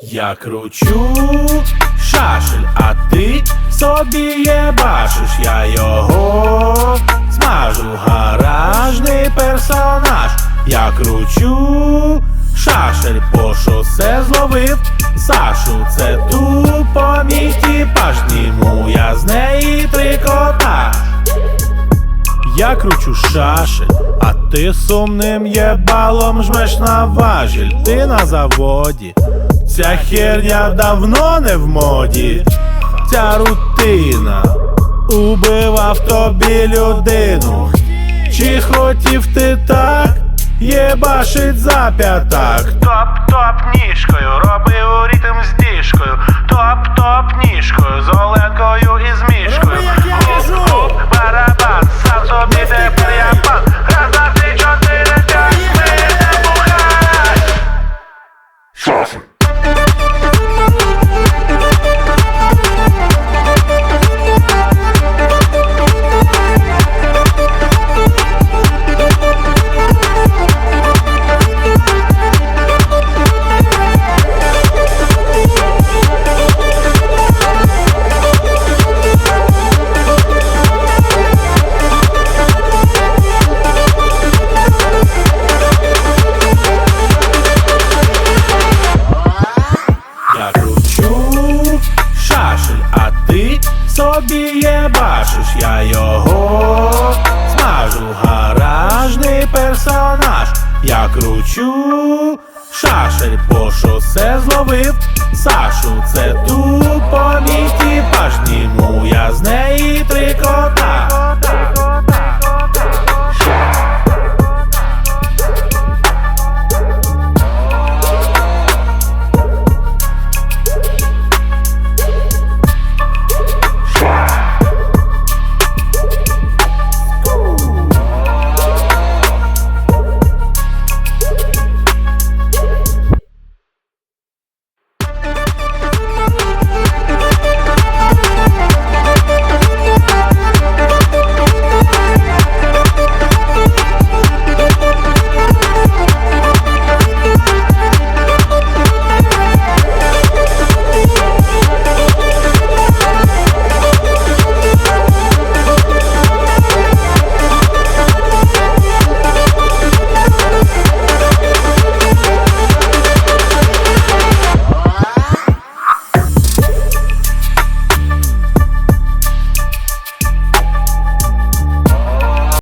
Я кручу шашель, а ти собі є бачиш, я його смажу, гаражний персонаж. Я кручу шашель по шосе зловив Сашу, це тупо мій тіпаж, зніму я з неї трикотаж. Я кручу шашель, а ти сумним єбалом жмеш на важіль, ти на заводі. Ця херня давно не в моді, ця рутина убивав тобі людину. Чи хотів ти так? Єбашить за п'ятак. Топ-топ ніжкою, роби у ритм з діжкою. Топ-топ ніжкою, з Оленкою і з Я собі є. Бачиш, я його смажу, гаражний персонаж. Я кручу шашель, по шосе зловив. Сашу, це тупо мій тіпаж, зніму я з три